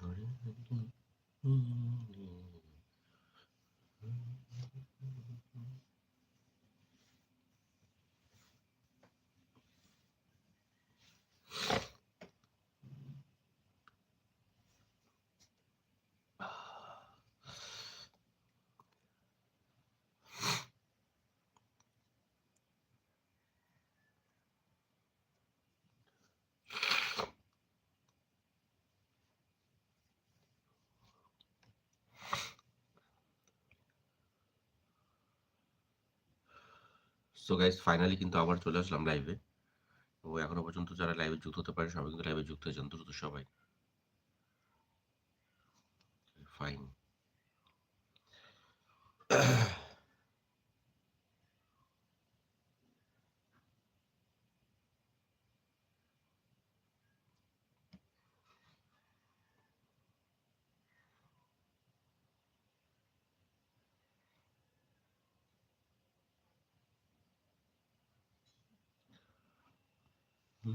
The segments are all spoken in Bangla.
sorry. সো গাইজ ফাইনালি কিন্তু আবার চলে আসলাম লাইভে তো এখনও পর্যন্ত যারা লাইভে যুক্ত হতে পারে সবাই কিন্তু লাইভে যুক্ত হয়েছেন দ্রুত সবাই। ফাইন সো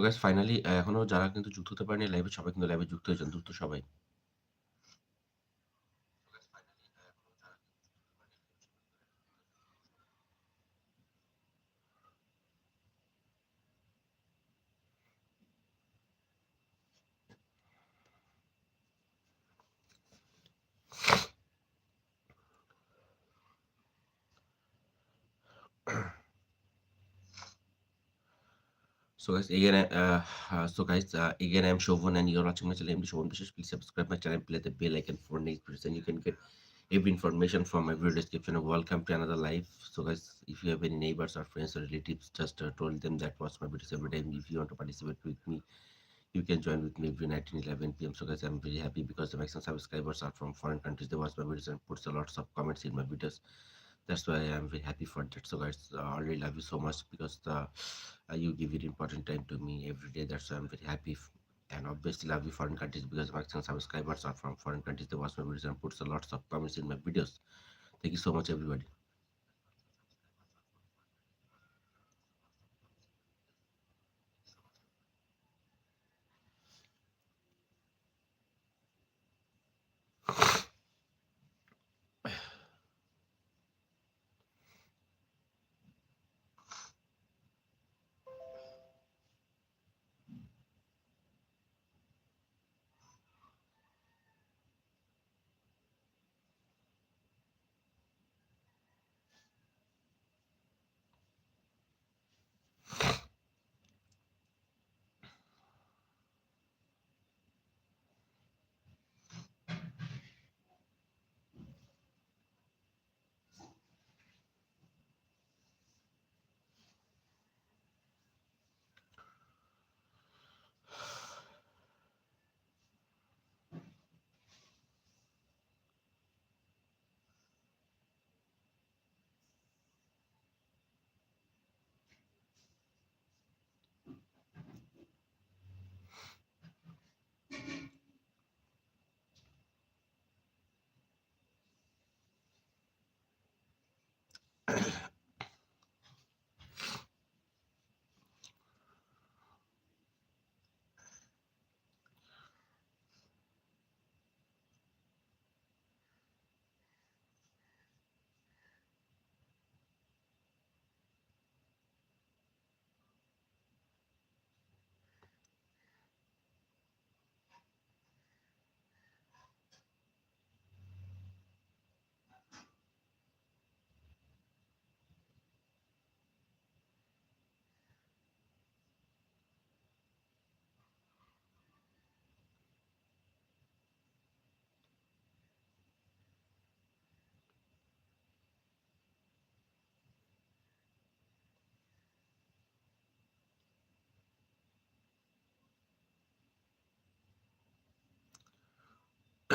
গাইস ফাইনালি এখনও যারা কিন্তু যুক্ত হতে পারেনি লাইভে সবাই কিন্তু লাইভে যুক্ত হয়েছেন দ্রুত সবাই। So guys, again, uh, uh, so guys, uh, again, I'm Shovan and you're watching my channel, MD Shovan Bishes. Please subscribe my channel, play the bell icon for next videos, and you can get every information from my video description. Welcome to another live. So guys, if you have any neighbors or friends or relatives, just uh, told them that watch my videos every time. If you want to participate with me, you can join with me every night in 11 p.m. So guys, I'm very happy because the maximum subscribers are from foreign countries. They watch my videos and puts a lots of comments in my videos that's why i'm very happy for that. So guys uh, i really love you so much because the uh, you give it important time to me every day. That's why i'm very happy and obviously love you foreign countries because maximum subscribers are from foreign countries. They watch my videos and puts a lots of comments in my videos. Thank you so much everybody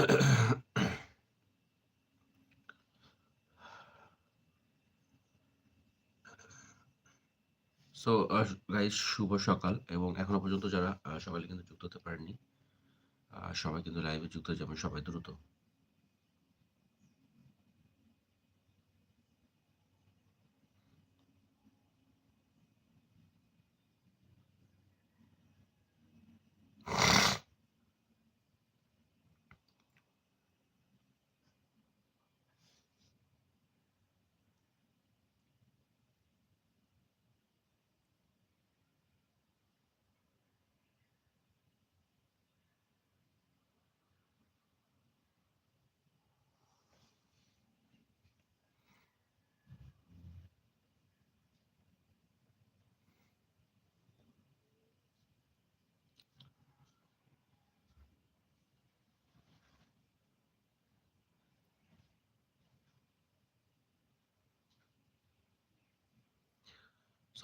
তো গাইজ uh, শুভ সকাল এবং এখনও পর্যন্ত যারা সকালে কিন্তু যুক্ত হতে পারেননি সবাই কিন্তু লাইভে যুক্ত হয়ে যাবেন সবাই দ্রুত।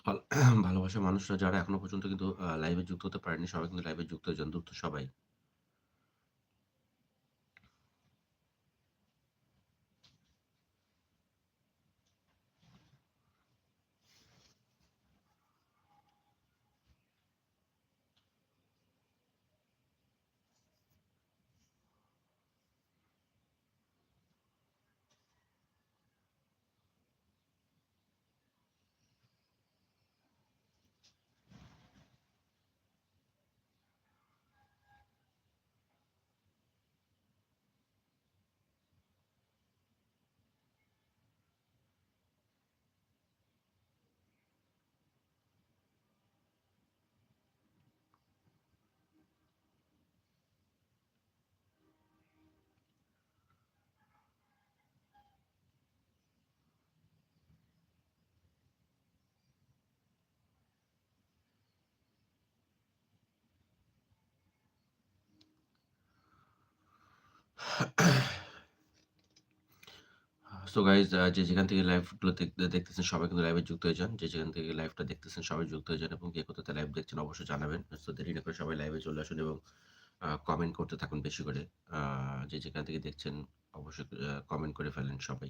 ভালো, ভালোবাসার মানুষরা যারা এখনও পর্যন্ত কিন্তু লাইভে যুক্ত হতে পারেনি, সবাই কিন্তু লাইভে যুক্ত হয়ে যান দ্রুত সবাই। সো গাইজ যে যেখান থেকে লাইভগুলো দেখ, দেখতেছেন, সবাই কিন্তু লাইভে যুক্ত হয়ে যান। যে যেখান থেকে লাইভটা দেখতেছেন, সবাই যুক্ত হয়ে যান এবং কে কোথাতে লাইভ দেখছেন অবশ্যই জানাবেন। সো দেরি না করে সবাই লাইভে চলে আসুন এবং কমেন্ট করতে থাকুন বেশি করে। যে যেখান থেকে দেখছেন, অবশ্যই কমেন্ট করে ফেলেন সবাই।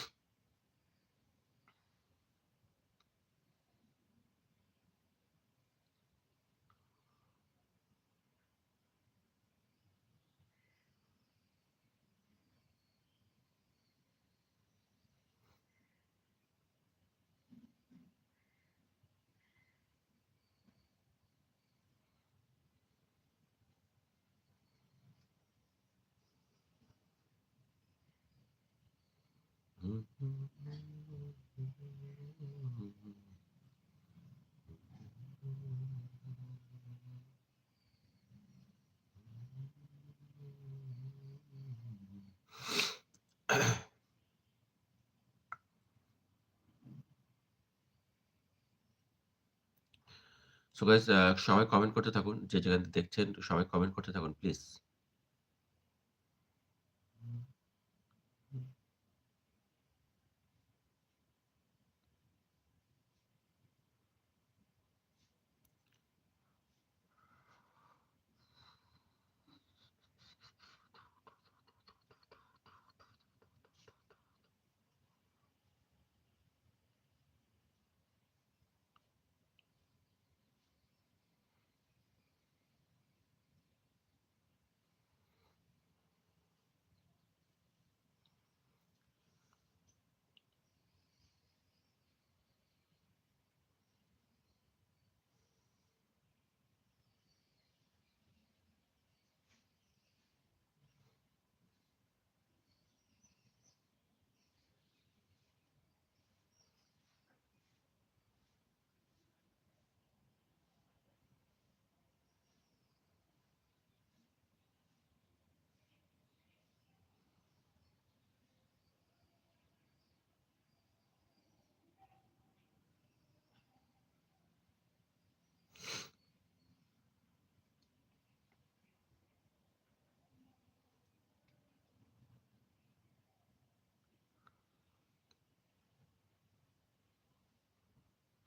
সো আ সবাই কমেন্ট করতে থাকুন। যে যেখান দেখছেন সবাই কমেন্ট করতে থাকুন প্লিজ।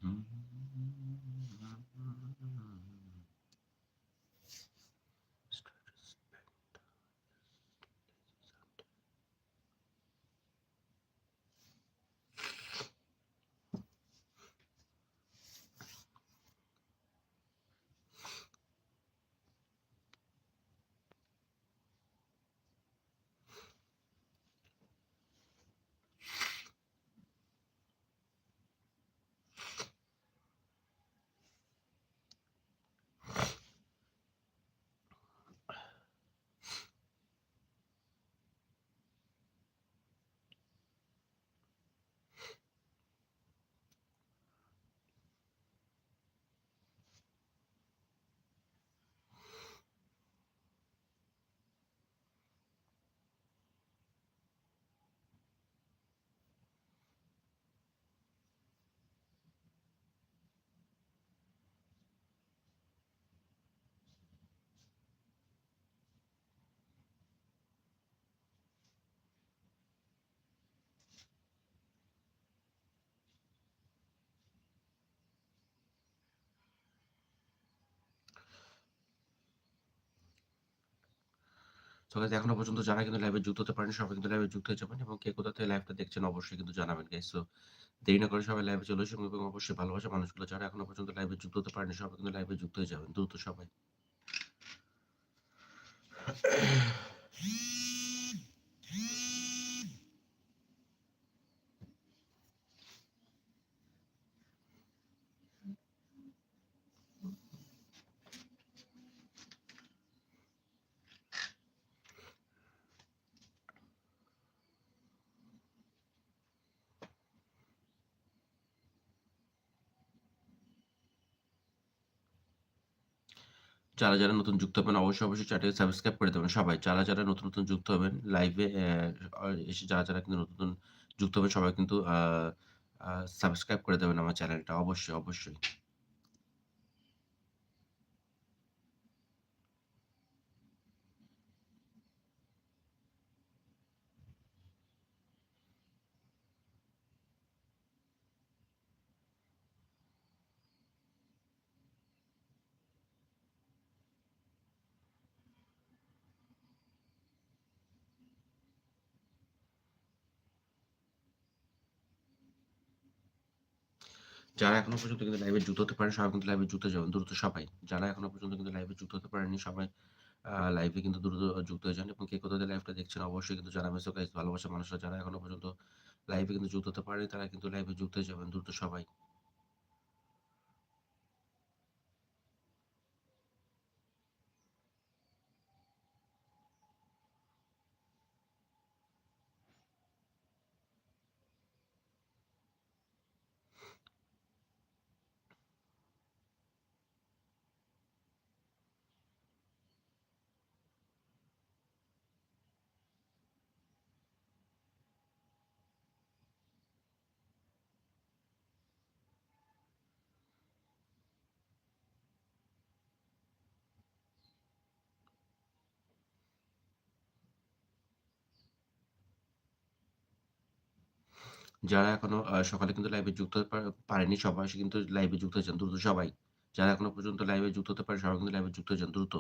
Mm-hmm. গাইস এখনও পর্যন্ত যারা কিন্তু লাইভে যুক্ত হতে পারেন সবাই কিন্তু লাইভে যুক্ত হয়ে যাবেন এবং কে কোথা থেকে লাইভটা দেখছেন অবশ্যই কিন্তু জানাবেন গাইস তো দেরি না করে সবাই লাইভে চলে আসুন এবং অবশ্যই ভালোবাসা মানুষগুলো, যারা এখনও পর্যন্ত লাইভে যুক্ত হতে পারেনি সবাই কিন্তু লাইভে যুক্ত হয়ে যাবেন, দ্রুত সবাই। যারা, যারা নতুন যুক্ত হবেন অবশ্যই, অবশ্যই চ্যানেলটি সাবস্ক্রাইব করে দেবেন সবাই। যারা, যারা নতুন, নতুন যুক্ত হবেন লাইভে এসে যারা, যারা কিন্তু নতুন, যুক্ত হবেন সবাই কিন্তু সাবস্ক্রাইব করে দেবেন আমার চ্যানেলটা অবশ্যই, অবশ্যই। যারা এখনও পর্যন্ত কিন্তু লাইভে যুক্ত হতে পারেন, সবাই কিন্তু লাইভে যুক্ত যাবেন দ্রুত সবাই। যারা এখনও পর্যন্ত কিন্তু লাইভে যুক্ত হতে পারেনি, সবাই লাইভে কিন্তু দ্রুত যুক্ত হয়ে যান এবং কে কোথাও লাইভটা দেখছেন অবশ্যই কিন্তু জানাবেন। সো গাইজ ভালোবাসা মানুষরা যারা এখনও পর্যন্ত লাইভে কিন্তু যুক্ত হতে পারেনি, তারা কিন্তু লাইভে যুক্ত হয়ে যাবেন, দ্রুত সবাই। যারা এখনও সকালে কিন্তু লাইভে যুক্ত হতে পারেনি সবাই কিন্তু লাইভে যুক্ত হয়েছেন, দ্রুত সবাই যারা এখনও পর্যন্ত লাইভে যুক্ত হতে পারে সবাই কিন্তু লাইভে যুক্ত হয়েছেন, দ্রুত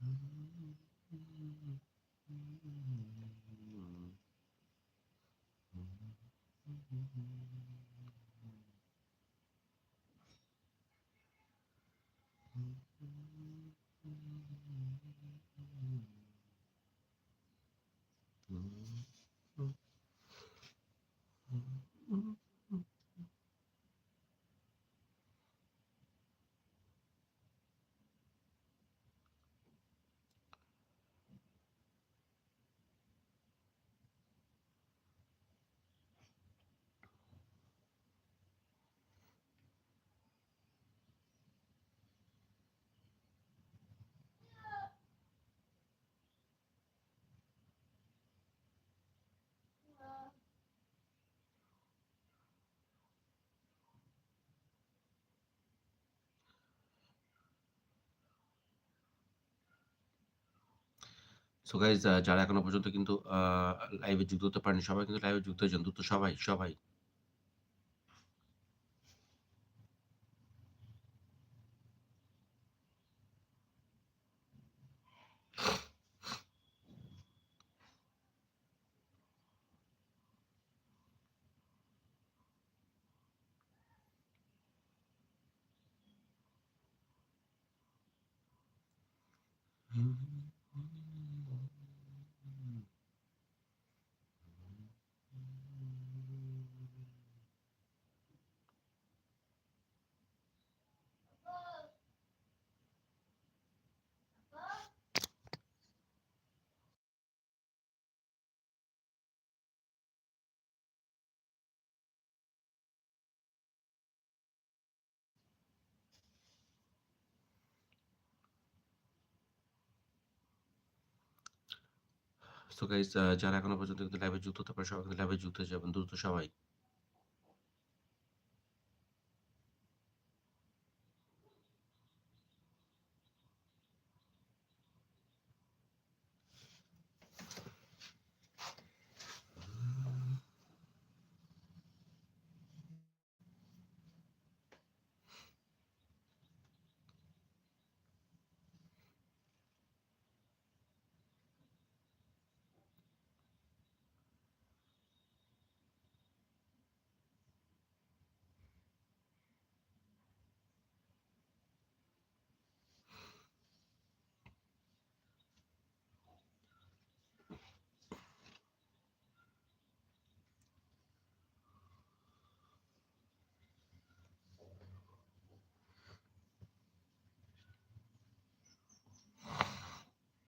Mm-hmm. Mm-hmm. সো গাইস আ যারা এখনও পর্যন্ত কিন্তু লাইভে যুক্ত হতে পারেনি সবাই কিন্তু লাইভে যুক্ত হয়ে যান দ্রুত সবাই, সবাই। সো গাইস যারা এখনও পর্যন্ত কিন্তু লাইভে যুক্ত হতে পারে সবাই কিন্তু লাইভে যুক্ত হয়ে যাবেন দ্রুত সবাই।